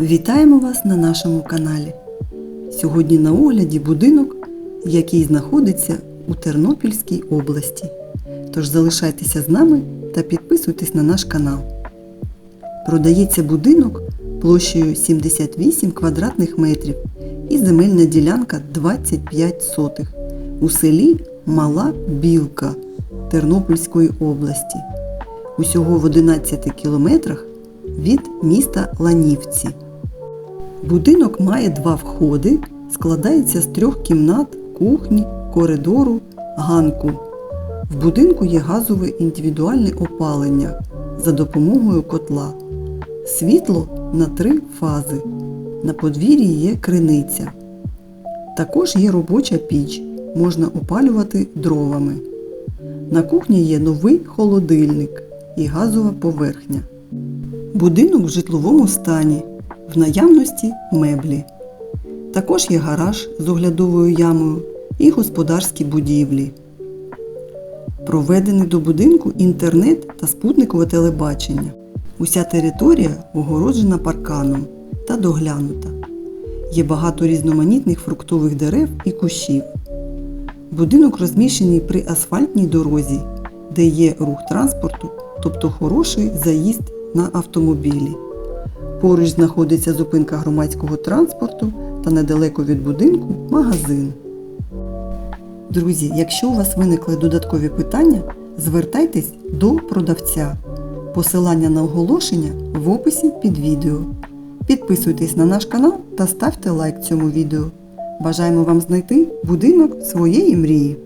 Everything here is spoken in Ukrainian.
Вітаємо вас на нашому каналі. Сьогодні на огляді будинок, який знаходиться у Тернопільській області. Тож залишайтеся з нами та підписуйтесь на наш канал. Продається будинок площею 78 квадратних метрів і земельна ділянка 25 сотих у селі Мала Білка Тернопільської області. Усього в 11 кілометрах від міста Ланівці. Будинок має два входи, складається з трьох кімнат, кухні, коридору, ганку. В будинку є газове індивідуальне опалення за допомогою котла. Світло на три фази. На подвір'ї є криниця. Також є робоча піч, можна опалювати дровами. На кухні є новий холодильник і газова поверхня. Будинок в житловому стані, в наявності меблі. Також є гараж з оглядовою ямою і господарські будівлі. Проведений до будинку інтернет та спутникове телебачення. Уся територія огороджена парканом та доглянута. Є багато різноманітних фруктових дерев і кущів. Будинок розміщений при асфальтній дорозі, де є рух транспорту, тобто хороший заїзд на автомобілі. Поруч знаходиться зупинка громадського транспорту та недалеко від будинку магазин. Друзі, якщо у вас виникли додаткові питання, звертайтесь до продавця. Посилання на оголошення в описі під відео. Підписуйтесь на наш канал та ставте лайк цьому відео. Бажаємо вам знайти будинок своєї мрії.